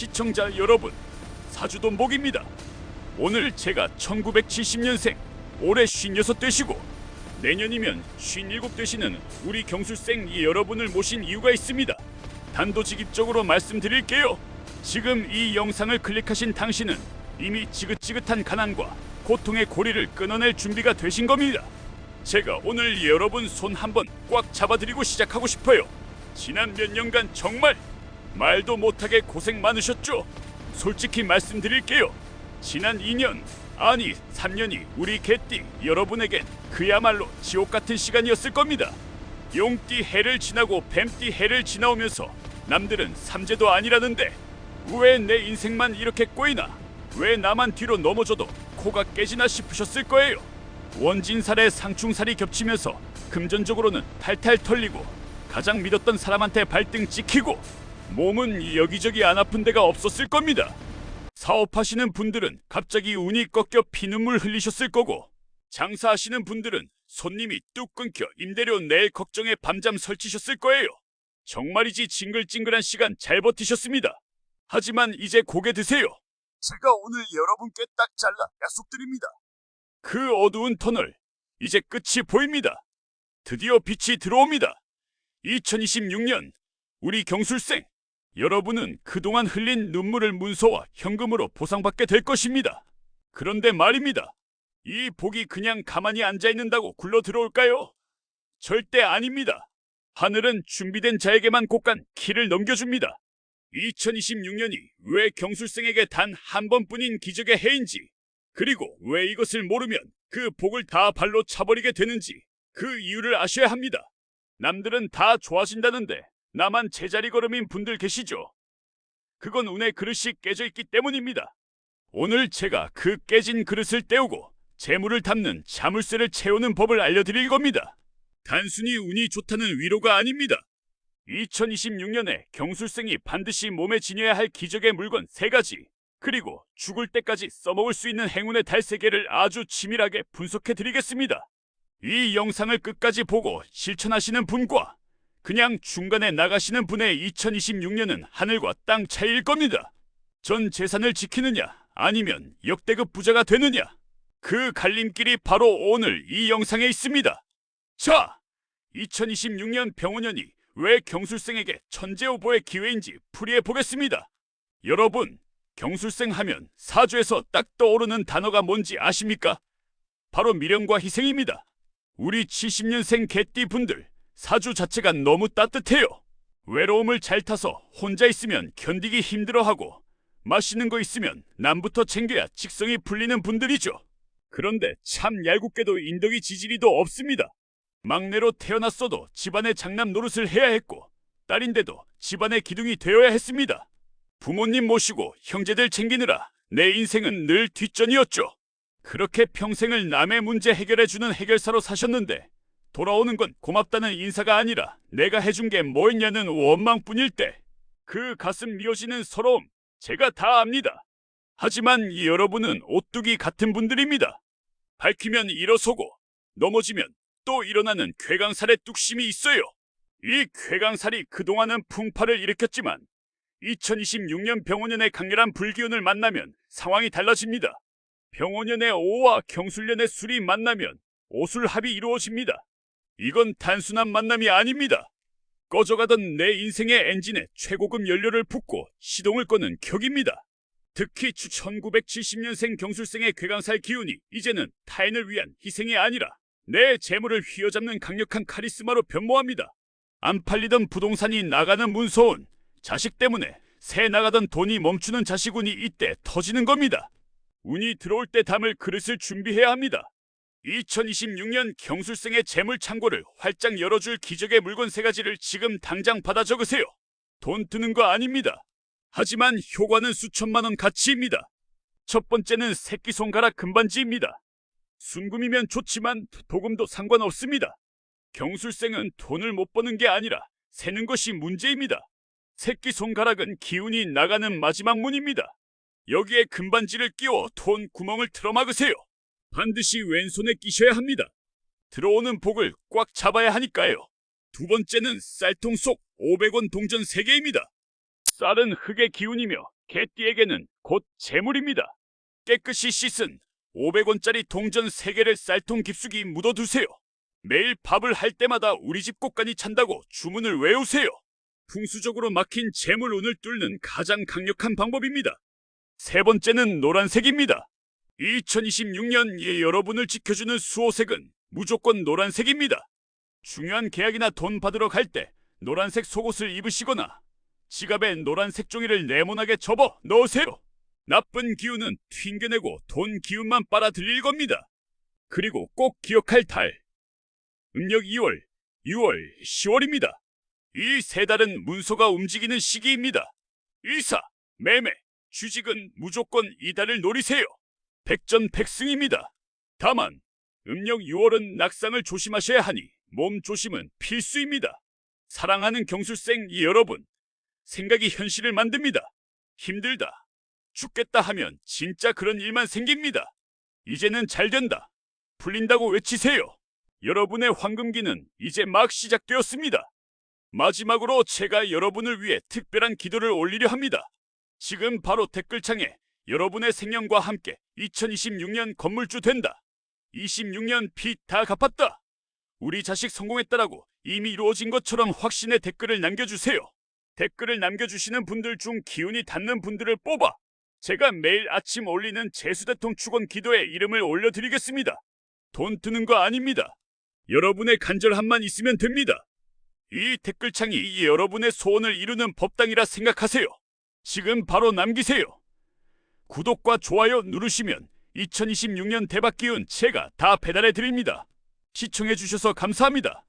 시청자 여러분, 사주돈 복입니다. 오늘 제가 1970년생, 올해 56 되시고 내년이면 57 되시는 우리 경술생 여러분을 모신 이유가 있습니다. 단도직입적으로 말씀드릴게요. 지금 이 영상을 클릭하신 당신은 이미 지긋지긋한 가난과 고통의 고리를 끊어낼 준비가 되신 겁니다. 제가 오늘 여러분 손 한번 꽉 잡아드리고 시작하고 싶어요. 지난 몇 년간 정말 말도 못하게 고생 많으셨죠? 솔직히 말씀드릴게요. 지난 2년, 아니 3년이 우리 개띠 여러분에겐 그야말로 지옥 같은 시간이었을 겁니다. 용띠 해를 지나고 뱀띠 해를 지나오면서 남들은 삼재도 아니라는데 왜 내 인생만 이렇게 꼬이나? 왜 나만 뒤로 넘어져도 코가 깨지나 싶으셨을 거예요. 원진살에 상충살이 겹치면서 금전적으로는 탈탈 털리고 가장 믿었던 사람한테 발등 찍히고 몸은 여기저기 안 아픈 데가 없었을 겁니다. 사업하시는 분들은 갑자기 운이 꺾여 피눈물 흘리셨을 거고 장사하시는 분들은 손님이 뚝 끊겨 임대료 낼 걱정에 밤잠 설치셨을 거예요. 정말이지 징글징글한 시간 잘 버티셨습니다. 하지만 이제 고개 드세요. 제가 오늘 여러분께 딱 잘라 약속드립니다. 그 어두운 터널 이제 끝이 보입니다. 드디어 빛이 들어옵니다. 2026년 우리 경술생 여러분은 그동안 흘린 눈물을 문서와 현금으로 보상받게 될 것입니다. 그런데 말입니다. 이 복이 그냥 가만히 앉아 있는다고 굴러 들어올까요? 절대 아닙니다. 하늘은 준비된 자에게만 곡간 키를 넘겨줍니다. 2026년이 왜 경술생에게 단 한 번뿐인 기적의 해인지, 그리고 왜 이것을 모르면 그 복을 다 발로 차버리게 되는지 그 이유를 아셔야 합니다. 남들은 다 좋아진다는데 나만 제자리 걸음인 분들 계시죠? 그건 운의 그릇이 깨져 있기 때문입니다. 오늘 제가 그 깨진 그릇을 떼우고 재물을 담는 자물쇠를 채우는 법을 알려드릴 겁니다. 단순히 운이 좋다는 위로가 아닙니다. 2026년에 경술생이 반드시 몸에 지녀야 할 기적의 물건 세가지 그리고 죽을 때까지 써먹을 수 있는 행운의 달 세개를 아주 치밀하게 분석해 드리겠습니다. 이 영상을 끝까지 보고 실천하시는 분과 그냥 중간에 나가시는 분의 2026년은 하늘과 땅 차이일 겁니다. 전 재산을 지키느냐 아니면 역대급 부자가 되느냐 그 갈림길이 바로 오늘 이 영상에 있습니다. 자, 2026년 병원년이 왜 경술생에게 천재오보의 기회인지 풀이해 보겠습니다. 여러분, 경술생 하면 사주에서 딱 떠오르는 단어가 뭔지 아십니까? 바로 미련과 희생입니다. 우리 70년생 개띠 분들, 사주 자체가 너무 따뜻해요. 외로움을 잘 타서 혼자 있으면 견디기 힘들어하고 맛있는 거 있으면 남부터 챙겨야 직성이 풀리는 분들이죠. 그런데 참 얄궂게도 인덕이 지지리도 없습니다. 막내로 태어났어도 집안의 장남 노릇을 해야 했고 딸인데도 집안의 기둥이 되어야 했습니다. 부모님 모시고 형제들 챙기느라 내 인생은 늘 뒷전이었죠. 그렇게 평생을 남의 문제 해결해주는 해결사로 사셨는데 돌아오는 건 고맙다는 인사가 아니라 내가 해준 게 뭐였냐는 원망뿐일 때 그 가슴 미어지는 서러움 제가 다 압니다. 하지만 여러분은 오뚜기 같은 분들입니다. 밝히면 일어서고 넘어지면 또 일어나는 쾌강살의 뚝심이 있어요. 이 쾌강살이 그동안은 풍파를 일으켰지만 2026년 병원년의 강렬한 불기운을 만나면 상황이 달라집니다. 병원년의 오와 경술년의 술이 만나면 오술합이 이루어집니다. 이건 단순한 만남이 아닙니다. 꺼져가던 내 인생의 엔진에 최고급 연료를 붓고 시동을 거는 격입니다. 특히 추 1970년생 경술생의 괴강살 기운이 이제는 타인을 위한 희생이 아니라 내 재물을 휘어잡는 강력한 카리스마로 변모합니다. 안 팔리던 부동산이 나가는 문서운 자식 때문에 새 나가던 돈이 멈추는 자식운이 이때 터지는 겁니다. 운이 들어올 때 담을 그릇을 준비해야 합니다. 2026년 경술생의 재물 창고를 활짝 열어줄 기적의 물건 세 가지를 지금 당장 받아 적으세요. 돈 드는 거 아닙니다. 하지만 효과는 수천만 원 가치입니다. 첫 번째는 새끼 손가락 금반지입니다. 순금이면 좋지만 도금도 상관없습니다. 경술생은 돈을 못 버는 게 아니라 세는 것이 문제입니다. 새끼 손가락은 기운이 나가는 마지막 문입니다. 여기에 금반지를 끼워 돈 구멍을 틀어막으세요. 반드시 왼손에 끼셔야 합니다. 들어오는 복을 꽉 잡아야 하니까요. 두 번째는 쌀통 속 500원 동전 3개입니다. 쌀은 흙의 기운이며 개띠에게는 곧 재물입니다. 깨끗이 씻은 500원짜리 동전 3개를 쌀통 깊숙이 묻어두세요. 매일 밥을 할 때마다 우리 집 꽃간이 찬다고 주문을 외우세요. 풍수적으로 막힌 재물운을 뚫는 가장 강력한 방법입니다. 세 번째는 노란색입니다. 2026년 여러분을 지켜주는 수호색은 무조건 노란색입니다. 중요한 계약이나 돈 받으러 갈 때 노란색 속옷을 입으시거나 지갑에 노란색 종이를 네모나게 접어 넣으세요. 나쁜 기운은 튕겨내고 돈 기운만 빨아들일 겁니다. 그리고 꼭 기억할 달. 음력 2월, 6월, 10월입니다. 이 세 달은 문서가 움직이는 시기입니다. 일사, 매매, 취직은 무조건 이 달을 노리세요. 백전백승입니다. 다만 음력 6월은 낙상을 조심하셔야 하니 몸 조심은 필수입니다. 사랑하는 경술생 여러분, 생각이 현실을 만듭니다. 힘들다, 죽겠다 하면 진짜 그런 일만 생깁니다. 이제는 잘 된다, 풀린다고 외치세요. 여러분의 황금기는 이제 막 시작되었습니다. 마지막으로 제가 여러분을 위해 특별한 기도를 올리려 합니다. 지금 바로 댓글창에 여러분의 생년과 함께 2026년 건물주 된다. 26년 빚 다 갚았다. 우리 자식 성공했다라고 이미 이루어진 것처럼 확신의 댓글을 남겨주세요. 댓글을 남겨주시는 분들 중 기운이 닿는 분들을 뽑아 제가 매일 아침 올리는 재수대통 축원 기도에 이름을 올려드리겠습니다. 돈 드는 거 아닙니다. 여러분의 간절함만 있으면 됩니다. 이 댓글창이 여러분의 소원을 이루는 법당이라 생각하세요. 지금 바로 남기세요. 구독과 좋아요 누르시면 2026년 대박 기운 제가 다 배달해 드립니다. 시청해 주셔서 감사합니다.